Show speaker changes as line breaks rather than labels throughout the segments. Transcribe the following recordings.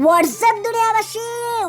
WhatsApp দুনিয়াবাসী?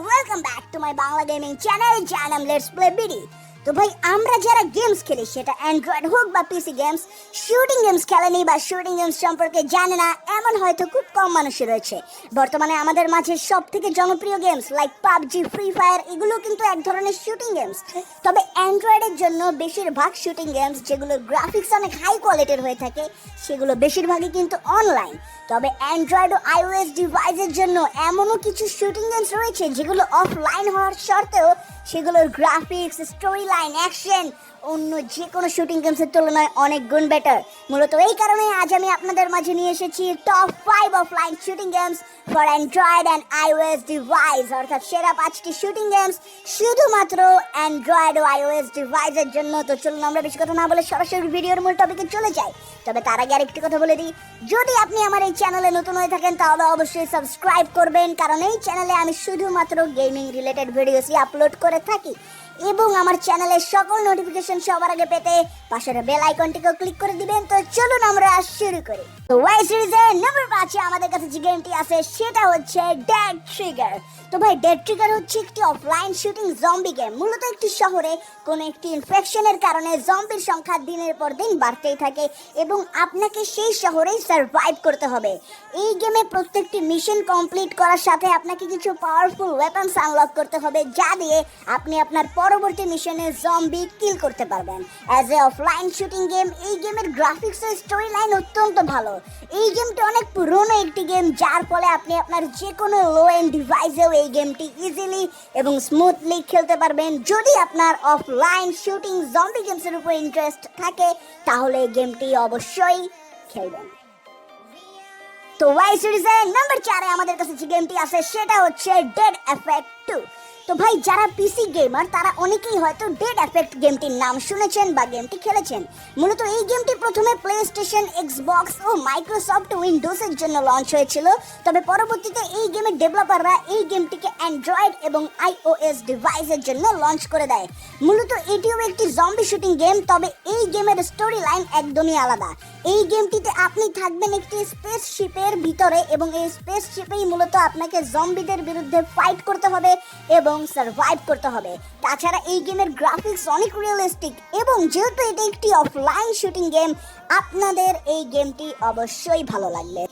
Welcome back to my Bangla gaming channel নাম let's play BD তো ভাই, আমরা যারা গেমস খেলি, সেটা অ্যান্ড্রয়েড হোক বা পিসি গেমস শুটিং গেমস খেলেনি বা শুটিং গেমস সম্পর্কে জানে না, এমন হয়তো খুব কম মানুষই রয়েছে। বর্তমানে আমাদের মাঝে সব থেকে জনপ্রিয় games like PUBG Free Fire এগুলো কিন্তু এক ধরনের শুটিং গেমস তবে অ্যান্ড্রয়েডের জন্য বেশিরভাগ শুটিং গেমস যেগুলো গ্রাফিক্স অনেক হাই কোয়ালিটির হয়ে থাকে, সেগুলো বেশিরভাগই কিন্তু অনলাইন তবে অ্যান্ড্রয়েড ও আইওএস ডিভাইসের জন্য এমনও কিছু শুটিং গেমস রয়েছে যেগুলো অফলাইন হওয়ার সত্ত্বেও সেগুলোর গ্রাফিক্স স্টোরি লাইন অ্যাকশন অন্য যে কোনো শুটিং গেমসের তুলনায় অনেক গুণ বেটার মূলত এই কারণে আজ আমি আপনাদের মাঝে নিয়ে এসেছি top five offline shooting games for Android and iOS device অর্থাৎ সেরা পাঁচটি শুটিং গেমস শুধুমাত্র অ্যান্ড্রয়েড ও আইওএস ডিভাইসের জন্য। তো চলুন আমরা বেশি কথা না বলে সরাসরি ভিডিওর মূল টপিকে চলে যাই। তবে তার আগে আরেকটি কথা বলে দিই, যদি আপনি আমার এই চ্যানেলে নতুন হয়ে থাকেন, তাহলে অবশ্যই সাবস্ক্রাইব করবেন, কারণ এই চ্যানেলে আমি শুধুমাত্র গেমিং রিলেটেড ভিডিওসই আপলোড করে থাকি। এবং আমার চ্যানেলের সকল নোটিফিকেশন সবার আগে পেতে পাশের বেল আইকনটিকেও ক্লিক করে দিবেন। তো চলুন আমরা শুরু করি। তো ওয়াই সিরিজের নাম্বার পাঁচে আমাদের কাছে যে গেমটি আছে, সেটা হচ্ছে ডেড ট্রিগার তো ভাই ডেড ট্রিগার হচ্ছে একটি অফলাইন শুটিং জম্বি গেম মূলত একটি শহরে কোনো একটি ইনফেকশনের কারণে জম্বির সংখ্যা দিনের পর দিন বাড়তেই থাকে এবং আপনাকে সেই শহরেই সার্ভাইভ করতে হবে। এই গেমে প্রত্যেকটি মিশন কমপ্লিট করার সাথে আপনাকে কিছু পাওয়ারফুল ওয়েপন্স আনলক করতে হবে, যা দিয়ে আপনি আপনার পরবর্তী মিশনে জম্বি কিল করতে পারবেন। As a offline shooting game এই গেমের গ্রাফিক্স ও স্টোরি লাইন অত্যন্ত ভালো। এই গেমটি অনেক পুরনো একটি গেম যার ফলে আপনি আপনার যে কোনো লো এন্ড ডিভাইসেও এই গেমটি ইজিলি এবং স্মুথলি খেলতে পারবেন। যদি আপনার অফলাইন শুটিং জম্বি গেমসের উপর ইন্টারেস্ট থাকে, তাহলে এই গেমটি অবশ্যই খেলবেন। তো ওয়াই সিরিজের নাম্বার চারে আমাদের কাছে যে গেমটি আছে, সেটা হচ্ছে ডেড এফেক্ট টু তো ভাই, যারা পিসি গেমার তারা অনেকেই হয়তো ডেড এফেক্ট গেমটির নাম শুনেছেন বা গেমটি খেলেছেন। মূলত এই গেমটি প্রথমে প্লে স্টেশন এক্সবক্স ও মাইক্রোসফট উইন্ডোজের জন্য লঞ্চ হয়েছিল। তবে পরবর্তীতে এই গেমের ডেভেলপাররা এই গেমটিকে অ্যান্ড্রয়েড এবং আইওএস ডিভাইসের জন্য লঞ্চ করে দেয়। মূলত এটিও একটি জম্বি শুটিং গেম তবে এই গেমের স্টোরি লাইন একদমই আলাদা। এই গেমটিতে আপনি থাকবেন একটি স্পেসশিপের ভিতরে এবং এই স্পেস শিপেই মূলত আপনাকে জম্বিদের বিরুদ্ধে ফাইট করতে হবে এবং সার্ভাইভ করতে হবে। তাছাড়া এই গেমের গ্রাফিক্স অনেক রিয়েলিস্টিক এবং যেহেতু এটি একটি অফলাইন শুটিং গেম আপনাদের এই গেমটি অবশ্যই ভালো লাগবে।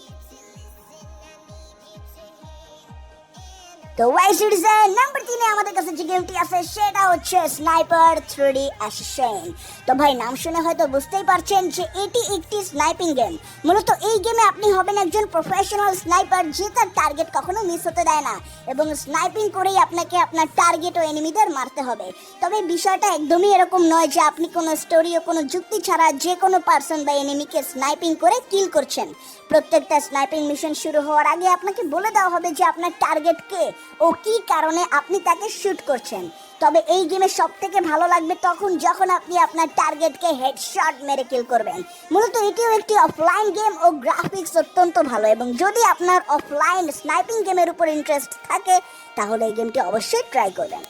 তো ওয়াই সিরিজের নাম্বার তিনে আমাদের কাছে যে গেমটি আছে, সেটা হচ্ছে স্নাইপার থ্রিডি অ্যাসেসিন তো ভাই, নাম শুনে হয়তো বুঝতেই পারছেন যে এটি একটি স্নাইপিং গেম। মূলত এই গেমে আপনি হবেন একজন প্রফেশনাল স্নাইপার যে তার টার্গেট কখনো মিস হতে দেয় না। এবং স্নাইপিং করেই আপনাকে আপনার টার্গেট ও এনিমিদের মারতে হবে। তবে বিষয়টা একদমই এরকম নয় যে আপনি কোনো স্টোরি ও কোনো যুক্তি ছাড়া যে কোনো পার্সন বা এনিমিকে স্নাইপিং করে কিল করছেন। প্রত্যেকটা স্নাইপিং মিশন শুরু হওয়ার আগে আপনাকে বলে দেওয়া হবে যে আপনার টার্গেট কে। ও কি কারণে আপনি তাকে শুট করছেন? তবে এই গেমে সব থেকে ভালো লাগবে তখন যখন আপনি আপনার টার্গেটকে হেডশট মেরে কিল করবেন। মূলত এটিও একটি অফলাইন গেম ও গ্রাফিক্স অত্যন্ত ভালো এবং যদি আপনার অফলাইন স্নাইপিং গেমের উপর ইন্টারেস্ট থাকে, তাহলে এই গেমটি অবশ্যই ট্রাই করবেন।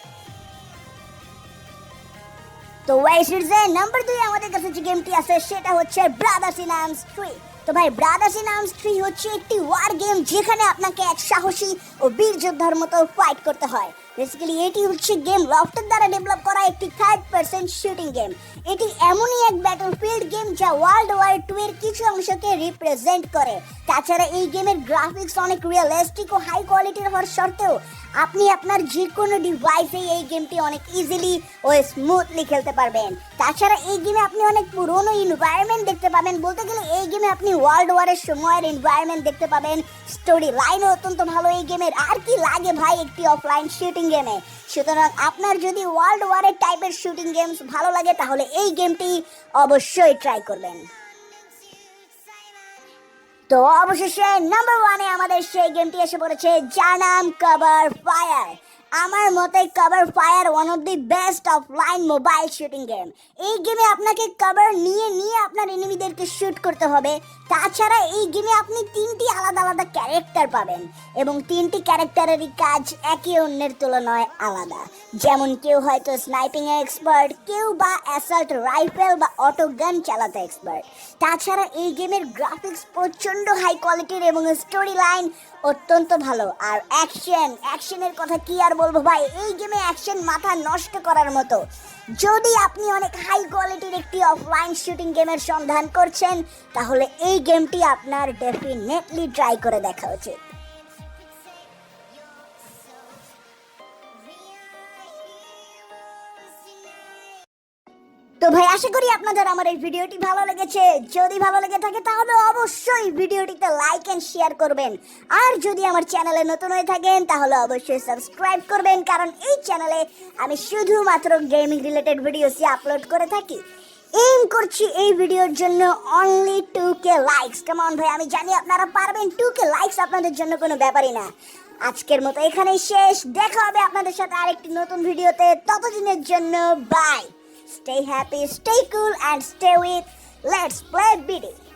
তো ওয়াই সিরিজের নাম্বার দুই আমাদের কাছে যে গেমটি আছে, সেটা হচ্ছে ব্রাদার্স ইন আর্মস থ্রি তো ভাই ব্রাদার্স ইন আর্মস থ্রি হচ্ছে একটি ওয়ার গেম যেখানে আপনাকে এক সাহসী ও বীর যোদ্ধার মতো ফাইট করতে হয়। বেসিক্যালি এটি হচ্ছে গেম লফটের দ্বারা ডেভেলপ করা একটি থার্ড পার্সেন্ট শুটিং গেম এটি এমনই এক ব্যাটল ফিল্ড গেম যা ওয়ার্ল্ড ওয়ার টু এর কিছু অংশকে রিপ্রেজেন্ট করে। তাছাড়া এই গেমের গ্রাফিক্স অনেক রিয়েলিস্টিক ও হাই কোয়ালিটির হওয়ার সত্ত্বেও, আপনি আপনার যে কোনো ডিভাইসে এই গেমটি অনেক ইজিলি ও স্মুথলি খেলতে পারবেন। তাছাড়া এই গেমে আপনি অনেক পুরনো এনভায়রনমেন্ট দেখতে পাবেন। বলতে গেলে এই গেমে আপনি ওয়ার্ল্ড ওয়ারের সময়ের এনভায়রনমেন্ট দেখতে পাবেন। স্টোরি লাইনও অত্যন্ত ভালো এই গেমের আর কি লাগে ভাই একটি অফলাইন শুটিং গেমে সুতরাং আপনার যদি ওয়ার্ল্ড ওয়ারের টাইপের শুটিং গেমস ভালো লাগে, তাহলে এই গেমটি অবশ্যই ট্রাই করবেন। তো অবশেষে নাম্বার ওয়ানে আমাদের সেই গেমটি এসে পড়েছে, যার নাম কভার ফায়ার আমার মতে Cover Fire one of the best offline mobile shooting game এই গেমে আপনাকে কভার নিয়ে নিয়ে আপনার এনিমিদেরকে শুট করতে হবে। তাছাড়া এই গেমে আপনি তিনটি আলাদা আলাদা ক্যারেক্টার পাবেন এবং তিনটি ক্যারেক্টারেরই কাজ একে অন্যের তুলনায় আলাদা। যেমন কেউ হয়তো স্নাইপিং এক্সপার্ট কেউ বা অ্যাসাল্ট রাইফেল বা অটো গান চালাতে এক্সপার্ট তাছাড়া এই গেমের গ্রাফিক্স প্রচণ্ড হাই কোয়ালিটির এবং স্টোরি লাইন অত্যন্ত ভালো। আর অ্যাকশন অ্যাকশনের কথা কি আর বলব ভাই, এই গেমে অ্যাকশন মাথা নষ্ট করার মতো। যদি আপনি অনেক হাই কোয়ালিটির একটি অফলাইন শুটিং গেমের সন্ধান করছেন, তাহলে এই গেমটি আপনার ডেফিনেটলি ট্রাই করে দেখা উচিত। তো ভাই, আশা করি আপনাদের আমার এই ভিডিওটি ভালো লেগেছে। যদি ভালো লেগে থাকে তাহলে অবশ্যই ভিডিওটিতে লাইক এন্ড শেয়ার করবেন। আর যদি আমার চ্যানেলে নতুন হয়ে থাকেন, তাহলে অবশ্যই সাবস্ক্রাইব করবেন, কারণ এই চ্যানেলে আমি শুধুমাত্র গেমিং রিলেটেড ভিডিওসই আপলোড করে থাকি। এইম করছি এই ভিডিওর জন্য অনলি টু কে লাইকস কেমন ভাই, আমি জানি আপনারা পারবেন টু কে লাইকস আপনাদের জন্য কোনো ব্যাপারই না। আজকের মতো এখানেই শেষ। দেখা হবে আপনাদের সাথে আরেকটি নতুন ভিডিওতে ততদিনের জন্য bye Stay happy, stay cool, and stay with Let's Play BD.